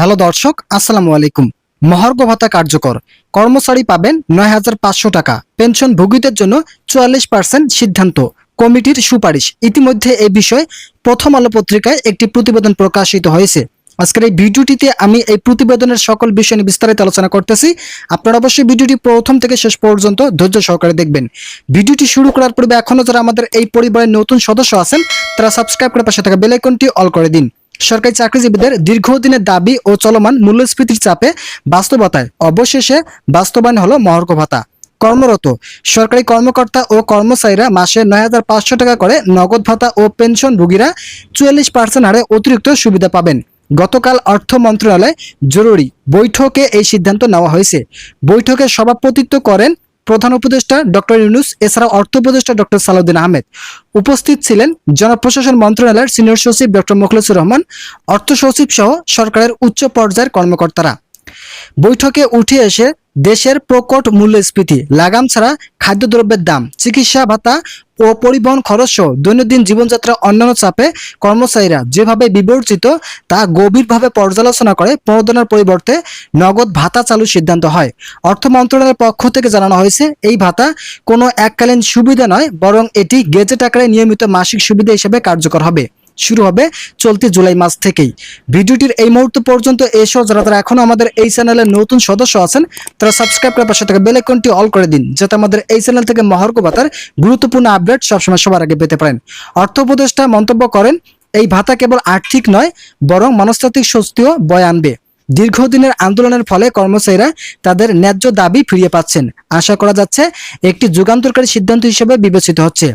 Hello দর্শক, আসসালামু আলাইকুম। মহার্ঘ ভাতা কার্যকর। কর্মচারী পাবেন নয় হাজার পাঁচশো টাকা। পেনশন ভোগীদের জন্য চুয়াল্লিশ পার্সেন্ট সিদ্ধান্ত। কমিটির সুপারিশ। ইতিমধ্যে এই বিষয়ে প্রথম আলো পত্রিকায় একটি প্রতিবেদন প্রকাশিত হয়েছে। আজকের এই ভিডিওটিতে আমি এই প্রতিবেদনের সকল বিষয় নিয়ে বিস্তারিত আলোচনা করতেছি। আপনারা অবশ্যই ভিডিওটি প্রথম থেকে শেষ পর্যন্ত ধৈর্য সহকারে দেখবেন। ভিডিওটি শুরু করার পূর্বে এখনও যারা আমাদের এই পরিবারের নতুন সদস্য আছেন, তারা সাবস্ক্রাইব করে পাশে থাকা বেল আইকনটি অল করে দিন। সরকারি চাকরিজীবীদের দীর্ঘদিনের দাবি ও চলমান মূল্যস্ফীতির চাপে বাস্তবতায় অবশেষে বাস্তবায়ন হলো মহর্ক ভাতা। কর্মরত সরকারি কর্মকর্তা ও কর্মচারীরা মাসে নয় হাজার পাঁচশো টাকা করে নগদ ভাতা ও পেনশনভোগীরা চুয়াল্লিশ পার্সেন্ট হারে অতিরিক্ত সুবিধা পাবেন। গতকাল অর্থ মন্ত্রণালয় জরুরি বৈঠকে এই সিদ্ধান্ত নেওয়া হয়েছে। বৈঠকে সভাপতিত্ব করেন প্রধান উপদেষ্টা ডক্টর ইউনুস এছাড়া অর্থ উপদেষ্টা ডক্টর সালাউদ্দিন আহমেদ। উপস্থিত ছিলেন জনপ্রশাসন মন্ত্রণালয়ের সিনিয়র সচিব ডক্টর মুখলেসুর রহমান, অর্থ সচিব সহ সরকারের উচ্চ পর্যায়ের কর্মকর্তারা। বৈঠকে উঠে এসে দেশের প্রকট মূল্যস্ফীতি, লাগাম ছাড়া খাদ্যদ্রব্যের দাম, চিকিৎসা ভাতা ও পরিবহন খরচ সহ দৈনন্দিন জীবনযাত্রা অন্যান্য চাপে কর্মচারীরা যেভাবে বিবর্জিত, তা গভীরভাবে পর্যালোচনা করে প্রণোদনার পরিবর্তে নগদ ভাতা চালুর সিদ্ধান্ত হয়। অর্থ মন্ত্রণালয়ের পক্ষ থেকে জানানো হয়েছে, এই ভাতা কোনো এককালীন সুবিধা নয়, বরং এটি গেজেট আকারে নিয়মিত মাসিক সুবিধা হিসেবে কার্যকর হবে। শুরু হবে চলতি জুলাই মাস থেকেই। ভিডিওটির এই মুহূর্ত পর্যন্ত এসেও যারা তারা এখনও আমাদের এই চ্যানেলের নতুন সদস্য আছেন, তারা সাবস্ক্রাইব করে পাশে থাকা বেল আইকনটি অল করে দিন, যাতে আমাদের এই চ্যানেল থেকে মহার্ঘ ভাতার গুরুত্বপূর্ণ আপডেট সবসময় সবার আগে পেতে পারেন। অর্থ উপদেষ্টা মন্তব্য করেন, এই ভাতা কেবল আর্থিক নয়, বরং মনস্তাত্ত্বিক স্বস্তিও বয়ে আনবে। দীর্ঘদিনের আন্দোলনের ফলে কর্মচারীরা তাদের ন্যায্য দাবি ফিরিয়ে পাচ্ছেন। আশা করা যাচ্ছে, একটি যুগান্তরকারী সিদ্ধান্ত হিসেবে বিবেচিত হচ্ছে।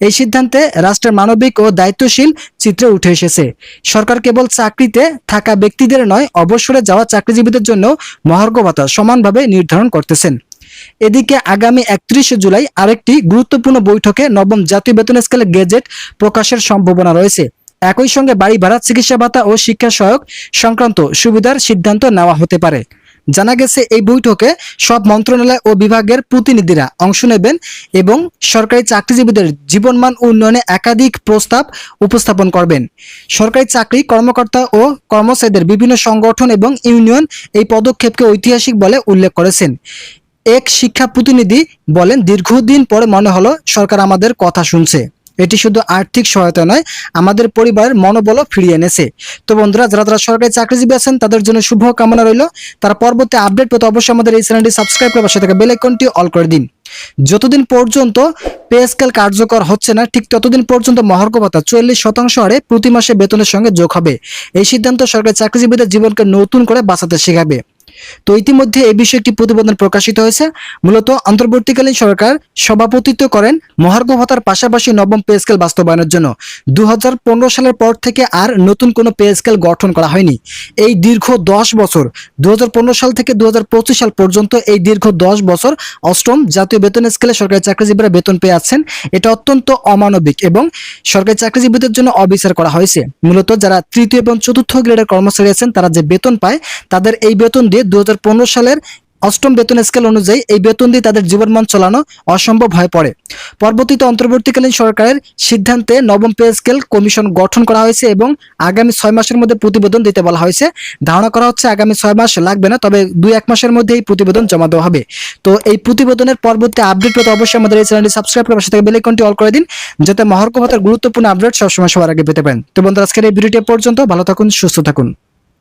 এই সিদ্ধান্তে রাষ্ট্রের মানবিক ও দায়িত্বশীল চিত্রে উঠে এসেছে। সরকার কেবল চাকরিতে থাকা ব্যক্তিদের নয়, অবসরে যাওয়া চাকরিজীবীদের জন্য মহার্ঘ ভাতা সমানভাবে নির্ধারণ করতেছেন। এদিকে আগামী একত্রিশে জুলাই আরেকটি গুরুত্বপূর্ণ বৈঠকে নবম জাতীয় বেতন স্কেলে গেজেট প্রকাশের সম্ভাবনা রয়েছে। একই সঙ্গে বাড়ি ভাড়া, চিকিৎসা ভাতা ও শিক্ষা সহায়ক সংক্রান্ত সুবিধার সিদ্ধান্ত নেওয়া হতে পারে। জানা গেছে, এই বৈঠকে সব মন্ত্রণালয় ও বিভাগের প্রতিনিধিরা অংশ নেবেন এবং সরকারি চাকরিজীবীদের জীবনমান উন্নয়নে একাধিক প্রস্তাব উপস্থাপন করবেন। সরকারি চাকরি কর্মকর্তা ও কর্মচারীদের বিভিন্ন সংগঠন এবং ইউনিয়ন এই পদক্ষেপকে ঐতিহাসিক বলে উল্লেখ করেছেন। এক শিক্ষা প্রতিনিধি বলেন, দীর্ঘদিন পরে মনে হলো সরকার আমাদের কথা শুনছে। এটি শুধু আর্থিক সহায়তা নয়, আমাদের পরিবারের মনোবলও ফিরিয়ে এনেছে। তো বন্ধুরা, যারা যারা সরকারি চাকরিজীবী আছেন, তাদের জন্য শুভ কামনা রইল। তারা পরবর্তী আপডেট পেতে অবশ্যই আমাদের এই চ্যানেলটি সাবস্ক্রাইব করে পাশে থাকা বেল আইকনটি অল করে দিন। যতদিন পর্যন্ত পে স্কেল কার্যকর হচ্ছে না, ঠিক ততদিন পর্যন্ত মহার্ঘ ভাতা চুয়াল্লিশ শতাংশ হারে প্রতি মাসে বেতনের সঙ্গে যোগ হবে। এই সিদ্ধান্ত সরকারি চাকরিজীবীদের জীবনকে নতুন করে বাঁচাতে শেখাবে। তো ইতিমধ্যে এই বিষয়ে একটি প্রতিবেদন প্রকাশিত হয়েছে। মূলত অন্তর্বর্তীকালীন সরকার সভাপতিত্ব করেন মহার্ঘ ভাতার পাশাপাশি নবম পে স্কেল বাস্তবায়নের জন্য। দু হাজার পনেরো সালের পর থেকে আর নতুন কোনো পে স্কেল গঠন করা হয়নি। এই দীর্ঘ দশ বছর দু সাল থেকে দু সাল পর্যন্ত এই দীর্ঘ দশ বছর অষ্টম জাতীয় বেতন স্কেলে সরকারি চাকরিজীবীরা বেতন পেয়ে আছেন। এটা অত্যন্ত অমানবিক এবং সরকারি চাকরিজীবীদের জন্য অবিচার করা হয়েছে। মূলত যারা তৃতীয় এবং চতুর্থ গ্রেডের কর্মচারী আছেন, তারা যে বেতন পায়, তাদের এই বেতন দিয়ে দু হাজার পনেরো সালের অষ্টম বেতন স্কেল অনুযায়ী এই বেতন দিয়ে তাদের জীবনমান চালানো অসম্ভব হয়ে পড়ে। পরবর্তীতে অন্তর্বর্তীকালীন সরকারের সিদ্ধান্তে নবম পে স্কেল কমিশন গঠন করা হয়েছে এবং আগামী ছয় মাসের মধ্যে প্রতিবেদন দিতে বলা হয়েছে। ধারণা করা হচ্ছে আগামী ছয় মাস লাগবে না, তবে দুই এক মাসের মধ্যে এই প্রতিবেদন জমা দেওয়া হবে। তো এই প্রতিবেদনের পরবর্তী আপডেট পেতে অবশ্যই আমাদের এই চ্যানেলটি সাবস্ক্রাইব করে পাশে থেকে বেল অল করে দিন, যাতে মহার্ঘ ভাতার গুরুত্বপূর্ণ আপডেট সবসময় সবার আগে পেতে পারেন। তো বন্ধুরা, আজকের এই ভিডিওটি পর্যন্ত, ভালো থাকুন, সুস্থ থাকুন।